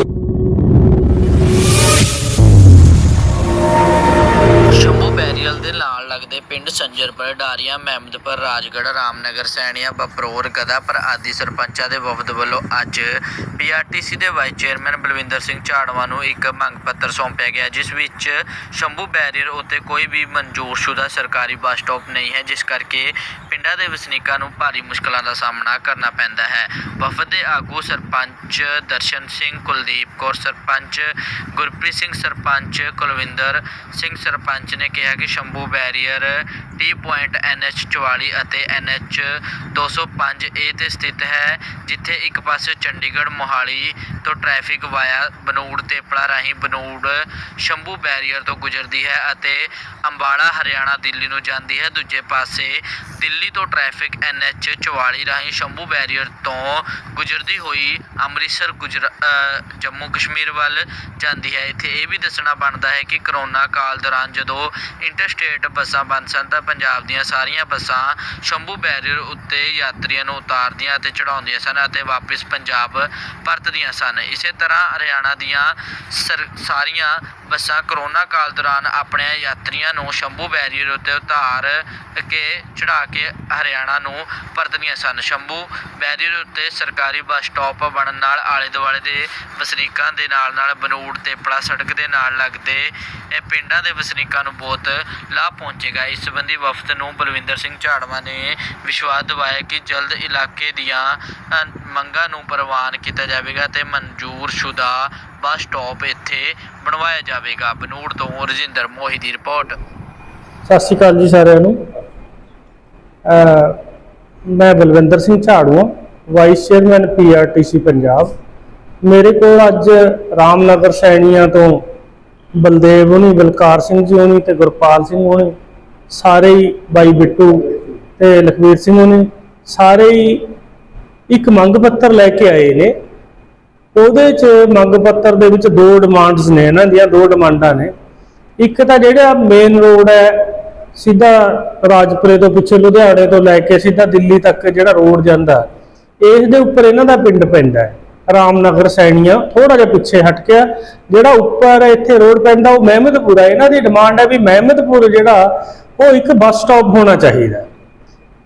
ਸ਼ੰਭੂ ਦੇ ਪਿੰਡ ਸੰਜਰਪੁਰ, ਡਾਰੀਆਂ, ਮਹਿਮਦਪੁਰ, ਰਾਜਗੜ੍ਹ, ਰਾਮਨਗਰ, ਸੈਣੀਆਂ ਬਪਰੋਰ ਗਦਾਪੁਰ ਆਦਿ ਸਰਪੰਚਾਂ ਦੇ ਵਫਦ ਵੱਲੋਂ ਅੱਜ ਪੀਆਰਟੀਸੀ ਦੇ ਵਾਈਸ ਚੇਅਰਮੈਨ ਬਲਵਿੰਦਰ ਸਿੰਘ ਝਾੜਵਾ ਨੂੰ ਇੱਕ ਮੰਗ ਪੱਤਰ ਸੌਂਪਿਆ ਗਿਆ, ਜਿਸ ਵਿੱਚ ਸ਼ੰਭੂ ਬੈਰੀਅਰ ਉੱਤੇ ਕੋਈ ਵੀ ਮਨਜ਼ੂਰਸ਼ੁਦਾ ਸਰਕਾਰੀ ਬੱਸ ਸਟਾਪ ਨਹੀਂ ਹੈ, ਜਿਸ ਕਰਕੇ ਪਿੰਡਾਂ ਦੇ ਵਸਨੀਕਾਂ ਨੂੰ ਭਾਰੀ ਮੁਸ਼ਕਲਾਂ ਦਾ ਸਾਹਮਣਾ ਕਰਨਾ ਪੈਂਦਾ ਹੈ। ਵਫਦ ਦੇ ਆਗੂ ਸਰਪੰਚ ਦਰਸ਼ਨ ਸਿੰਘ, ਕੁਲਦੀਪ ਕੌਰ ਸਰਪੰਚ, ਗੁਰਪ੍ਰੀਤ ਸਿੰਘ ਸਰਪੰਚ, ਕੁਲਵਿੰਦਰ ਸਿੰਘ ਸਰਪੰਚ ਨੇ ਕਿਹਾ ਕਿ Shambhu barrier T point NH 44 ਅਤੇ NH 205 ਏ ਤੇ ਸਥਿਤ ਹੈ, ਜਿੱਥੇ ਇੱਕ ਪਾਸੇ ਚੰਡੀਗੜ੍ਹ, ਮੋਹਾਲੀ ਤੋਂ ਟ੍ਰੈਫਿਕ ਵਾਇਆ ਬਨੂੜ ਤੇਪੜਾ ਰਾਹੀਂ ਬਨੂੜ, ਸ਼ੰਭੂ ਬੈਰੀਅਰ ਤੋਂ ਗੁਜ਼ਰਦੀ ਹੈ ਅਤੇ ਅੰਬਾਲਾ, ਹਰਿਆਣਾ, ਦਿੱਲੀ ਨੂੰ ਜਾਂਦੀ ਹੈ। ਦੂਜੇ ਪਾਸੇ ਦਿੱਲੀ ਤੋਂ ਟ੍ਰੈਫਿਕ NH 44 ਰਾਹੀਂ ਸ਼ੰਭੂ ਬੈਰੀਅਰ ਤੋਂ ਗੁਜ਼ਰਦੀ ਹੋਈ ਅੰਮ੍ਰਿਤਸਰ, ਗੁਜਰ ਜੰਮੂ ਕਸ਼ਮੀਰ ਵੱਲ ਜਾਂਦੀ ਹੈ। ਇੱਥੇ ਇਹ ਵੀ ਦੱਸਣਾ ਬਣਦਾ ਹੈ ਕਿ ਕਰੋਨਾ ਕਾਲ ਦੌਰਾਨ ਜਦੋਂ ਇੰਟਰਸਟੇਟ ਬੱਸਾਂ ਬੰਦ ਸਨ ਤਾਂ ਪੰਜਾਬ ਦੀਆਂ ਸਾਰੀਆਂ ਬੱਸਾਂ ਸ਼ੰਭੂ ਬੈਰੀਅਰ ਉੱਤੇ ਯਾਤਰੀਆਂ ਨੂੰ ਉਤਾਰਦੀਆਂ ਅਤੇ ਚੜਾਉਂਦੀਆਂ ਸਨ ਅਤੇ ਵਾਪਸ ਪੰਜਾਬ ਪਰਤਦੀਆਂ ਸਨ। ਇਸੇ ਤਰ੍ਹਾਂ ਹਰਿਆਣਾ ਦੀਆਂ ਸਰ- ਸਾਰੀਆਂ ਬੱਸਾਂ ਕਰੋਨਾ ਕਾਲ ਦੌਰਾਨ ਆਪਣੇ ਯਾਤਰੀਆਂ ਨੂੰ ਸ਼ੰਭੂ ਬੈਰੀਅਰ ਉੱਤੇ ਉਤਾਰ ਕੇ ਚੜਾ ਕੇ ਹਰਿਆਣਾ ਨੂੰ ਪਰਤਦੀਆਂ ਸਨ। ਸ਼ੰਭੂ ਬੈਰੀਅਰ ਉੱਤੇ ਸਰਕਾਰੀ ਬੱਸ ਸਟਾਪ ਬਣਨ ਨਾਲ ਆਲੇ ਦੁਆਲੇ ਦੇ ਵਸਨੀਕਾਂ ਦੇ ਨਾਲ ਨਾਲ ਬਨੂੜ ਤੇ ਪੜਾ ਸੜਕ ਦੇ ਨਾਲ ਲੱਗਦੇ ਪਿੰਡਾਂ ਦੇ ਵਸਨੀਕਾਂ ਨੂੰ ਬਹੁਤ ਲਾਭ ਪਹੁੰਚੇ ਪਹੁੰਚੇਗਾ ਇਸ ਸੰਬੰਧੀ ਵਫਦ ਨੂੰ ਬਲਵਿੰਦਰ ਸਿੰਘ ਝਾੜਵਾ ਨੇ ਵਿਸ਼ਵਾਸ ਦਿਵਾਇਆ ਕਿ ਜਲਦ ਇਲਾਕੇ ਦੀਆਂ ਮੰਗਾਂ ਨੂੰ ਪ੍ਰਵਾਨ ਕੀਤਾ ਜਾਵੇਗਾ ਤੇ ਮਨਜ਼ੂਰਸ਼ੁਦਾ ਬੱਸ ਸਟਾਪ ਇੱਥੇ ਬਣਵਾਇਆ ਜਾਵੇਗਾ। ਬਨੂੜ ਤੋਂ ਰਜਿੰਦਰ ਮੋਹੀ ਦੀ ਰਿਪੋਰਟ। ਸਤਿ ਸ਼੍ਰੀ ਅਕਾਲ ਜੀ ਸਾਰਿਆਂ ਨੂੰ। ਮੈਂ Balwinder Singh Jharwan vice chairman PRTC Punjab. ਮੇਰੇ ਕੋਲ ਅੱਜ ਰਾਮਨਗਰ ਸੈਣੀਆਂ ਤੋਂ ਬਲਦੇਵ ਹੁਣੀ, ਬਲਕਾਰ ਸਿੰਘ ਜੀ ਹੁਣੀ ਤੇ ਗੁਰਪਾਲ ਸਿੰਘ ਹੁਣੀ ਸਾਰੇ ਹੀ ਬਾਈ ਬਿੱਟੂ ਤੇ ਲਖਵੀਰ ਸਿੰਘ ਹੁਣੀ ਸਾਰੇ ਹੀ ਇੱਕ ਮੰਗ ਪੱਤਰ ਲੈ ਕੇ ਆਏ ਨੇ। ਉਹਦੇ ਚ ਮੰਗ ਪੱਤਰ ਦੇ ਵਿੱਚ ਦੋ ਡਿਮਾਂਡਸ ਨੇ, ਇਹਨਾਂ ਦੀਆਂ ਦੋ ਡਿਮਾਂਡਾਂ ਨੇ। ਇੱਕ ਤਾਂ ਜਿਹੜਾ ਮੇਨ ਰੋਡ ਹੈ, ਸਿੱਧਾ ਰਾਜਪੁਰੇ ਤੋਂ ਪਿੱਛੇ ਲੁਧਿਆਣੇ ਤੋਂ ਲੈ ਕੇ ਸਿੱਧਾ ਦਿੱਲੀ ਤੱਕ ਜਿਹੜਾ ਰੋਡ ਜਾਂਦਾ, ਇਸ ਦੇ ਉੱਪਰ ਇਹਨਾਂ ਦਾ ਪਿੰਡ ਪੈਂਦਾ ਹੈ। ਰਾਮਨਗਰ ਸੈਣੀਆਂ ਥੋੜਾ ਜਿਹਾ ਪਿੱਛੇ ਹਟ ਕੇ ਜਿਹੜਾ ਉੱਪਰ ਇੱਥੇ ਰੋਡ ਪੈਂਦਾ, ਉਹ ਮਹਿਮਦਪੁਰ ਹੈ ਇਹਨਾਂ ਦੀ ਡਿਮਾਂਡ ਹੈ ਵੀ ਮਹਿਮਦਪੁਰ ਜਿਹੜਾ ਉਹ ਇੱਕ ਬੱਸ ਸਟਾਪ ਹੋਣਾ ਚਾਹੀਦਾ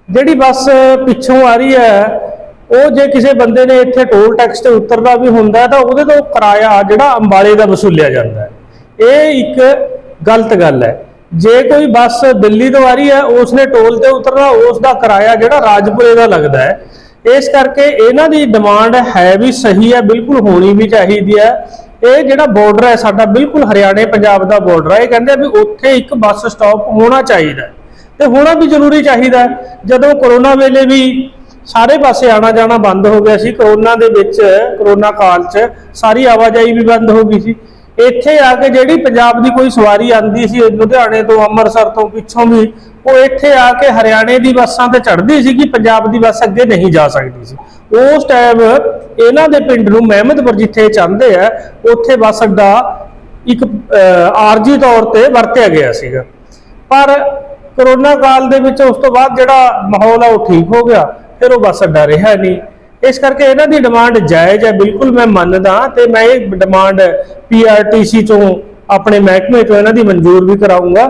ਜਿਹੜੀ ਬੱਸ ਪਿੱਛੋਂ ਆ ਰਹੀ ਹੈ, ਉਹ ਜੇ ਕਿਸੇ ਬੰਦੇ ਨੇ ਇੱਥੇ ਟੋਲ ਟੈਕਸ ਤੇ ਉਤਰਦਾ ਵੀ ਹੁੰਦਾ ਤਾਂ ਉਹਦੇ ਤੋਂ ਕਿਰਾਇਆ ਜਿਹੜਾ ਅੰਬਾਲੇ ਦਾ ਵਸੂਲਿਆ ਜਾਂਦਾ ਇਹ ਇੱਕ ਗਲਤ ਗੱਲ ਹੈ। ਜੇ ਕੋਈ ਬੱਸ ਦਿੱਲੀ ਤੋਂ ਆ ਰਹੀ ਹੈ, ਉਸਨੇ ਟੋਲ ਤੇ ਉਤਰਨਾ ਉਸ ਦਾ ਕਿਰਾਇਆ ਜਿਹੜਾ ਰਾਜਪੁਰੇ ਦਾ ਲੱਗਦਾ ਹੈ ਇਸ ਕਰਕੇ ਇਹਨਾਂ ਦੀ ਡਿਮਾਂਡ ਹੈ ਵੀ ਸਹੀ ਹੈ, ਬਿਲਕੁਲ ਹੋਣੀ ਵੀ ਚਾਹੀਦੀ ਹੈ। ਇਹ ਜਿਹੜਾ ਬਾਰਡਰ ਹੈ, ਸਾਡਾ ਬਿਲਕੁਲ ਹਰਿਆਣੇ ਪੰਜਾਬ ਦਾ ਬਾਰਡਰ ਹੈ। ਇਹ ਕਹਿੰਦੇ ਆ ਵੀ ਉੱਥੇ ਇੱਕ ਬੱਸ ਸਟਾਪ ਹੋਣਾ ਚਾਹੀਦਾ ਹੈ ਤੇ ਹੋਣਾ ਵੀ ਜ਼ਰੂਰੀ ਚਾਹੀਦਾ ਜਦੋਂ ਕਰੋਨਾ ਵੇਲੇ ਵੀ ਸਾਰੇ ਪਾਸੇ ਆਣਾ ਜਾਣਾ ਬੰਦ ਹੋ ਗਿਆ ਸੀ ਕਰੋਨਾ ਦੇ ਵਿੱਚ ਕਰੋਨਾ ਕਾਲ 'ਚ ਸਾਰੀ ਆਵਾਜਾਈ ਵੀ ਬੰਦ ਹੋ ਗਈ ਸੀ। ਇੱਥੇ ਆ ਕੇ ਜਿਹੜੀ ਪੰਜਾਬ ਦੀ ਕੋਈ ਸਵਾਰੀ ਆਂਦੀ ਸੀ, ਲੁਧਿਆਣੇ ਤੋਂ ਅੰਮ੍ਰਿਤਸਰ ਤੋਂ ਪਿੱਛੋਂ ਵੀ ਉਹ ਇੱਥੇ ਆ ਕੇ ਹਰਿਆਣੇ ਦੀ ਬੱਸਾਂ ਤੇ ਚੜ੍ਹਦੀ ਸੀ ਕਿ ਪੰਜਾਬ ਦੀ ਬੱਸ ਅੱਗੇ ਨਹੀਂ ਜਾ ਸਕਦੀ ਸੀ। ਉਸ ਟਾਈਮ ਇਹਨਾਂ ਦੇ ਪਿੰਡ ਨੂੰ ਮਹਿਮਦਪੁਰ ਜਿੱਥੇ ਚਾਹੁੰਦੇ ਆ, ਉੱਥੇ ਬੱਸ ਅੱਡਾ ਇੱਕ ਆਰਜੀ ਤੌਰ ਤੇ ਵਰਤਿਆ ਗਿਆ ਸੀਗਾ। ਪਰ ਕਰੋਨਾ ਕਾਲ ਦੇ ਵਿੱਚ ਉਸ ਤੋਂ ਬਾਅਦ ਜਿਹੜਾ ਮਾਹੌਲ ਆ, ਉਹ ਠੀਕ ਹੋ ਗਿਆ, ਫਿਰ ਉਹ ਬੱਸ ਅੱਡਾ ਰਿਹਾ ਨਹੀਂ। ਇਸ ਕਰਕੇ ਇਹਨਾਂ ਦੀ ਡਿਮਾਂਡ ਜਾਇਜ਼ ਹੈ, ਬਿਲਕੁਲ ਮੈਂ ਮੰਨਦਾ ਤੇ ਮੈਂ ਇਹ ਡਿਮਾਂਡ ਪੀਆਰਟੀਸੀ ਤੋਂ ਆਪਣੇ ਮਹਿਕਮੇ ਤੋਂ ਇਹਨਾਂ ਦੀ ਮਨਜ਼ੂਰ ਵੀ ਕਰਾਉਂਗਾ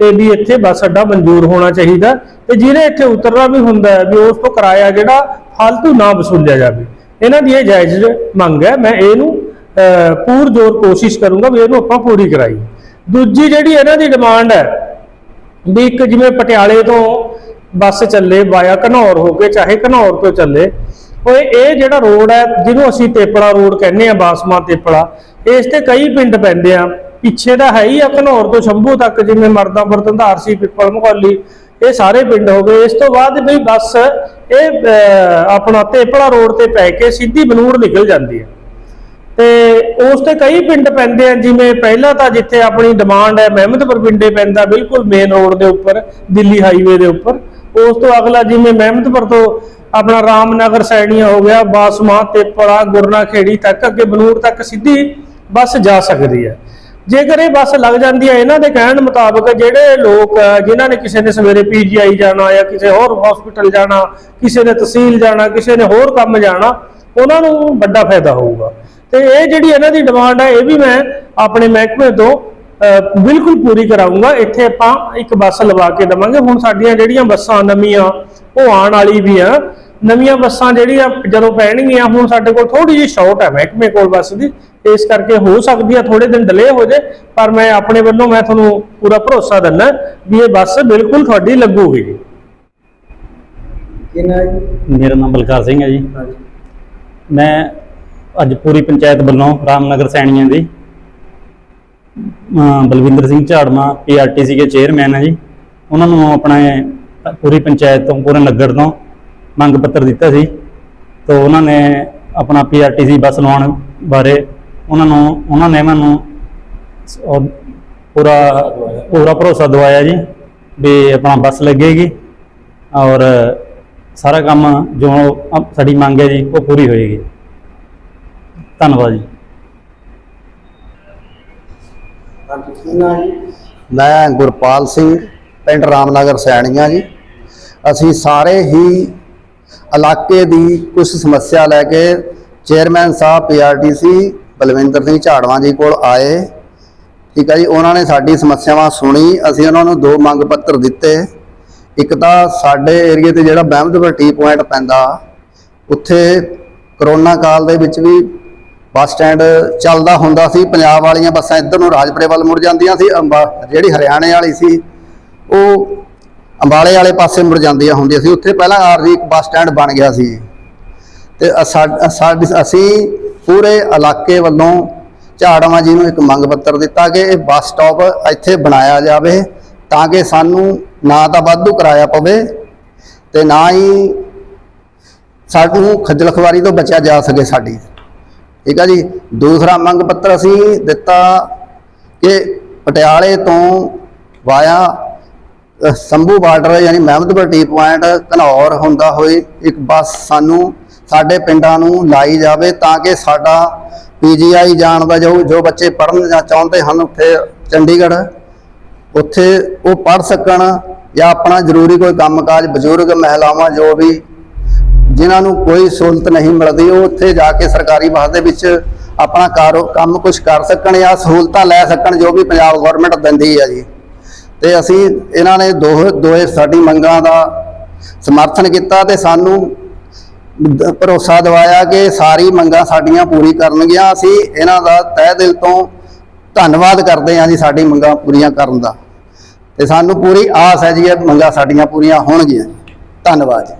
ਤੇ ਵੀ ਇੱਥੇ ਬੱਸ ਅੱਡਾ ਮਨਜ਼ੂਰ ਹੋਣਾ ਚਾਹੀਦਾ ਤੇ ਜਿਹਨੇ ਇੱਥੇ ਉਤਰਨਾ ਵੀ ਹੁੰਦਾ ਹੈ ਵੀ ਉਸ ਤੋਂ ਕਿਰਾਇਆ ਜਿਹੜਾ ਫालतू ਨਾ ਵਸੂਲਿਆ ਜਾਵੇ। ਇਹਨਾਂ ਦੀ ਇਹ ਜਾਇਜ਼ ਮੰਗ ਹੈ। ਮੈਂ ਇਹਨੂੰ ਪੂਰ ਜ਼ੋਰ ਕੋਸ਼ਿਸ਼ ਕਰੂੰਗਾ ਵੀ ਇਹਨੂੰ ਆਪਾਂ ਪੂਰੀ ਕਰਾਈਏ। ਦੂਜੀ ਜਿਹੜੀ ਇਹਨਾਂ ਦੀ ਡਿਮਾਂਡ ਹੈ ਵੀ ਇੱਕ ਜਿਵੇਂ ਪਟਿਆਲੇ ਤੋਂ ਬੱਸ ਚੱਲੇ ਵਾਇਆ ਘਨੌਰ ਹੋ ਕੇ, ਚਾਹੇ ਘਨੌਰ ਤੋਂ ਚੱਲੇ, ਉਹ ਇਹ ਜਿਹੜਾ ਰੋਡ ਹੈ, ਜਿਹਨੂੰ ਅਸੀਂ ਤੇਪੜਾ ਰੋਡ ਕਹਿੰਦੇ ਆ ਬਾਸਮਾ ਤੇਪੜਾ ਇਸ ਤੇ ਕਈ ਪਿੰਡ ਪੈਂਦੇ ਆ। ਪਿੱਛੇ ਦਾ ਹੈ ਹੀ ਆ, ਘਨੌਰ ਤੋਂ ਸ਼ੰਭੂ ਤੱਕ ਜਿਵੇਂ ਮਰਦਾਂਪੁਰ ਧੰਧਾਰ ਸੀ ਪਿੱਪਲ ਮਕੌਲੀ ਇਹ ਸਾਰੇ ਪਿੰਡ ਹੋ ਗਏ। ਇਸ ਤੋਂ ਬਾਅਦ ਵੀ ਬੱਸ ਇਹ ਆਪਣਾ ਤੇਪੜਾ ਰੋਡ ਤੇ ਪੈ ਕੇ ਸਿੱਧੀ ਬਨੂੜ ਨਿਕਲ ਜਾਂਦੀ ਹੈ। ਤੇ ਉਸ ਤੇ ਕਈ ਪਿੰਡ ਪੈਂਦੇ ਆ, ਜਿਵੇਂ ਪਹਿਲਾਂ ਤਾਂ ਜਿੱਥੇ ਆਪਣੀ ਡਿਮਾਂਡ ਹੈ, ਮਹਿਮਦਪੁਰ ਪਿੰਡੇ ਪੈਂਦਾ ਬਿਲਕੁਲ ਮੇਨ ਰੋਡ ਦੇ ਉੱਪਰ, ਦਿੱਲੀ ਹਾਈਵੇ ਦੇ ਉੱਪਰ। ਉਸ ਤੋਂ ਅਗਲਾ ਜਿਵੇਂ ਮਹਿਮਦਪੁਰ ਤੋਂ ਆਪਣਾ ਰਾਮਨਗਰ ਸੈਣੀਆਂ ਹੋ ਗਿਆ ਬਾਸਮਾ ਤੇਪੜਾ ਗੁਰਨਾ ਖੇੜੀ ਤੱਕ ਅੱਗੇ ਬਨੂੜ ਤੱਕ ਸਿੱਧੀ ਬੱਸ ਜਾ ਸਕਦੀ ਹੈ। ਜੇਕਰ ਇਹ ਬੱਸ ਲੱਗ ਜਾਂਦੀ ਹੈ ਇਹਨਾਂ ਦੇ ਕਹਿਣ ਮੁਤਾਬਕ ਜਿਹੜੇ ਲੋਕ ਅਹ, ਜਿਨ੍ਹਾਂ ਨੇ ਕਿਸੇ ਨੇ ਸਵੇਰੇ ਪੀਜੀਆਈ ਜਾਣਾ ਜਾਂ ਕਿਸੇ ਹੋਰ ਹਸਪੀਟਲ ਜਾਣਾ ਕਿਸੇ ਨੇ ਤਹਿਸੀਲ ਜਾਣਾ ਕਿਸੇ ਨੇ ਹੋਰ ਕੰਮ ਜਾਣਾ ਉਹਨਾਂ ਨੂੰ ਵੱਡਾ ਫਾਇਦਾ ਹੋਊਗਾ। ਤੇ ਇਹ ਜਿਹੜੀ ਇਹਨਾਂ ਦੀ ਡਿਮਾਂਡ ਹੈ ਇਹ ਵੀ ਮੈਂ ਆਪਣੇ ਮਹਿਕਮੇ ਤੋਂ ਬਿਲਕੁਲ ਪੂਰੀ ਕਰਾਉਂਗਾ ਇੱਥੇ ਆਪਾਂ ਇੱਕ ਬੱਸ ਲਵਾ ਕੇ ਦਵਾਂਗੇ। ਹੁਣ ਸਾਡੀਆਂ ਜਿਹੜੀਆਂ ਬੱਸਾਂ ਨਵੀਆਂ ਉਹ ਆਉਣ ਵਾਲੀ ਵੀ ਆ। ਨਵੀਆਂ ਬੱਸਾਂ ਜਿਹੜੀਆਂ ਜਦੋਂ ਪੈਣਗੀਆਂ ਹੁਣ ਸਾਡੇ ਕੋਲ ਥੋੜੀ ਜਿਹੀ ਸ਼ਾਰਟ ਹੈ ਮਹਿਕਮੇ ਕੋਲ ਬੱਸ ਦੀ। ਇਸ ਕਰਕੇ ਹੋ ਸਕਦੀ ਆ ਥੋੜੇ ਦਿਨ ਡਿਲੇ ਹੋ ਜੇ ਪਰ ਮੈਂ ਆਪਣੇ ਵੱਲੋਂ ਮੈਂ ਤੁਹਾਨੂੰ ਪੂਰਾ ਭਰੋਸਾ ਦਿੰਦਾ ਵੀ ਇਹ ਬੱਸ ਬਿਲਕੁਲ ਤੁਹਾਡੀ ਲੱਗੂਗੀ। ਜੀ ਕਿੰਨਾ ਜੀ? ਮੇਰਾ ਨਾਮ ਬਲਕਾਰ ਸਿੰਘ ਹੈ ਜੀ। ਮੈਂ ਅੱਜ ਪੂਰੀ ਪੰਚਾਇਤ ਵੱਲੋਂ ਰਾਮਨਗਰ ਸੈਣੀਆਂ ਦੀ ਬਲਵਿੰਦਰ ਸਿੰਘ ਝਾੜਮਾ ਪੀਆਰਟੀਸੀ ਦੇ ਚੇਅਰਮੈਨ ਹੈ ਜੀ। ਉਹਨਾਂ ਨੂੰ ਆਪਣੇ ਪੂਰੀ ਪੰਚਾਇਤ ਤੋਂ ਪੂਰੇ ਨਗਰ ਤੋਂ ਮੰਗ ਪੱਤਰ ਦਿੱਤਾ ਸੀ ਤਾਂ ਉਹਨਾਂ ਨੇ ਆਪਣਾ ਪੀਆਰਟੀਸੀ ਬੱਸ ਲਵਾਉਣ ਬਾਰੇ ਉਹਨਾਂ ਨੂੰ ਉਹਨਾਂ ਨੇ ਮੈਨੂੰ ਪੂਰਾ ਪੂਰਾ ਭਰੋਸਾ ਦਵਾਇਆ ਜੀ ਵੀ ਆਪਣਾ ਬੱਸ ਲੱਗੇਗੀ ਔਰ ਸਾਰਾ ਕੰਮ ਜੋ ਸਾਡੀ ਮੰਗ ਹੈ ਜੀ ਉਹ ਪੂਰੀ ਹੋਏਗੀ। ਧੰਨਵਾਦ ਜੀ? ਮੈਂ ਗੁਰਪਾਲ ਸਿੰਘ ਪਿੰਡ ਰਾਮਨਗਰ ਸੈਣੀਆਂ ਜੀ। ਅਸੀਂ ਸਾਰੇ ਹੀ ਇਲਾਕੇ ਦੀ ਕੁਝ ਸਮੱਸਿਆ ਲੈ ਕੇ ਚੇਅਰਮੈਨ ਸਾਹਿਬ ਪੀਆਰਟੀਸੀ ਬਲਵਿੰਦਰ ਸਿੰਘ ਝਾੜਵਾਂ ਜੀ ਕੋਲ ਆਏ। ਠੀਕ ਹੈ ਜੀ, ਉਹਨਾਂ ਨੇ ਸਾਡੀ ਸਮੱਸਿਆਵਾਂ ਸੁਣੀ। ਅਸੀਂ ਉਹਨਾਂ ਨੂੰ ਦੋ ਮੰਗ ਪੱਤਰ ਦਿੱਤੇ। ਇੱਕ ਤਾਂ ਸਾਡੇ ਏਰੀਏ ਤੇ ਜਿਹੜਾ ਬਹਿਮਦਪੁਰ ਟੀ ਪੁਆਇੰਟ ਪੈਂਦਾ, ਉੱਥੇ ਕਰੋਨਾ ਕਾਲ ਦੇ ਵਿੱਚ ਵੀ ਬੱਸ ਸਟੈਂਡ ਚੱਲਦਾ ਹੁੰਦਾ ਸੀ। ਪੰਜਾਬ ਵਾਲੀਆਂ ਬੱਸਾਂ ਇੱਧਰ ਨੂੰ ਰਾਜਪੁਰੇ ਵੱਲ ਮੁੜ ਜਾਂਦੀਆਂ ਸੀ। ਅੰਬਾ ਜਿਹੜੀ ਹਰਿਆਣੇ ਵਾਲੀ ਸੀ, ਉਹ ਅੰਬਾਲੇ ਵਾਲੇ ਪਾਸੇ ਮੁੜ ਜਾਂਦੀਆਂ ਹੁੰਦੀਆਂ ਸੀ। ਉੱਥੇ ਪਹਿਲਾਂ ਆਰਜੀ ਇੱਕ ਬੱਸ ਸਟੈਂਡ ਬਣ ਗਿਆ ਸੀ। ਤੇ ਅ- ਸਾ- ਅਸੀਂ ਪੂਰੇ ਇਲਾਕੇ ਵੱਲੋਂ ਝਾੜਵਾਂ ਜੀ ਨੂੰ ਇੱਕ ਮੰਗ ਪੱਤਰ ਦਿੱਤਾ ਕਿ ਇਹ ਬੱਸ ਸਟਾਪ ਇੱਥੇ ਬਣਾਇਆ ਜਾਵੇ ਤਾਂ ਕਿ ਸਾਨੂੰ ਨਾ ਤਾਂ ਵਾਧੂ ਕਿਰਾਇਆ ਪਵੇ ਤੇ ਨਾ ਹੀ ਸਾਨੂੰ ਖੱਜਲ ਖਵਾਰੀ ਤੋਂ ਬਚਿਆ ਜਾ ਸਕੇ ਸਾਡੀ। ਠੀਕ ਆ ਜੀ? ਦੂਸਰਾ ਮੰਗ ਪੱਤਰ ਅਸੀਂ ਦਿੱਤਾ ਕਿ ਪਟਿਆਲੇ ਤੋਂ ਵਾਇਆ ਸੰਭੂ ਬਾਰਡਰ ਯਾਨੀ ਮਹਿਮਦਪੁਰ ਟੀ ਪੁਆਇੰਟ, ਘਨੌਰ ਹੁੰਦਾ ਹੋਏ ਇੱਕ ਬੱਸ ਸਾਨੂੰ ਸਾਡੇ ਪਿੰਡਾਂ ਨੂੰ ਲਾਈ ਜਾਵੇ ਤਾਂ ਕਿ ਸਾਡਾ ਪੀਜੀਆਈ ਜਾਣ ਦਾ ਜੋ ਜੋ ਬੱਚੇ ਪੜ੍ਹਨ ਜਾਂ ਚਾਹੁੰਦੇ ਹਨ, ਉੱਥੇ ਚੰਡੀਗੜ੍ਹ, ਉੱਥੇ ਉਹ ਪੜ੍ਹ ਸਕਣ ਜਾਂ ਆਪਣਾ ਜ਼ਰੂਰੀ ਕੋਈ ਕੰਮਕਾਜ, ਬਜ਼ੁਰਗ, ਮਹਿਲਾਵਾਂ ਜੋ ਵੀ ਜਿਨ੍ਹਾਂ ਨੂੰ ਕੋਈ ਸਹੂਲਤ ਨਹੀਂ ਮਿਲਦੀ, ਉਹ ਉੱਥੇ ਜਾ ਕੇ ਸਰਕਾਰੀ ਬੱਸ ਦੇ ਵਿੱਚ ਆਪਣਾ ਕਾਰੋ ਕੰਮ ਕੁਝ ਕਰ ਸਕਣ ਜਾਂ ਸਹੂਲਤਾਂ ਲੈ ਸਕਣ ਜੋ ਵੀ ਪੰਜਾਬ ਗਵਰਨਮੈਂਟ ਦਿੰਦੀ ਹੈ ਜੀ। ਤੇ ਅਸੀਂ ਇਹਨਾਂ ਨੇ ਦੋ ਦੋਏ ਸਾਡੀ ਮੰਗਾਂ ਦਾ ਸਮਰਥਨ ਕੀਤਾ ਤੇ ਸਾਨੂੰ ਭਰੋਸਾ ਦਿਵਾਇਆ ਕਿ ਸਾਰੀ ਮੰਗਾਂ ਸਾਡੀਆਂ ਪੂਰੀ ਕਰਨਗੀਆਂ। ਅਸੀਂ ਇਹਨਾਂ ਦਾ ਤਹਿ ਦਿਲ ਤੋਂ ਧੰਨਵਾਦ ਕਰਦੇ ਹਾਂ ਜੀ ਸਾਡੀ ਮੰਗਾਂ ਪੂਰੀਆਂ ਕਰਨ ਦਾ। ਤੇ ਸਾਨੂੰ ਪੂਰੀ ਆਸ ਹੈ ਜੀ ਇਹ ਮੰਗਾਂ ਸਾਡੀਆਂ ਪੂਰੀਆਂ ਹੋਣਗੀਆਂ। ਧੰਨਵਾਦ ਜੀ।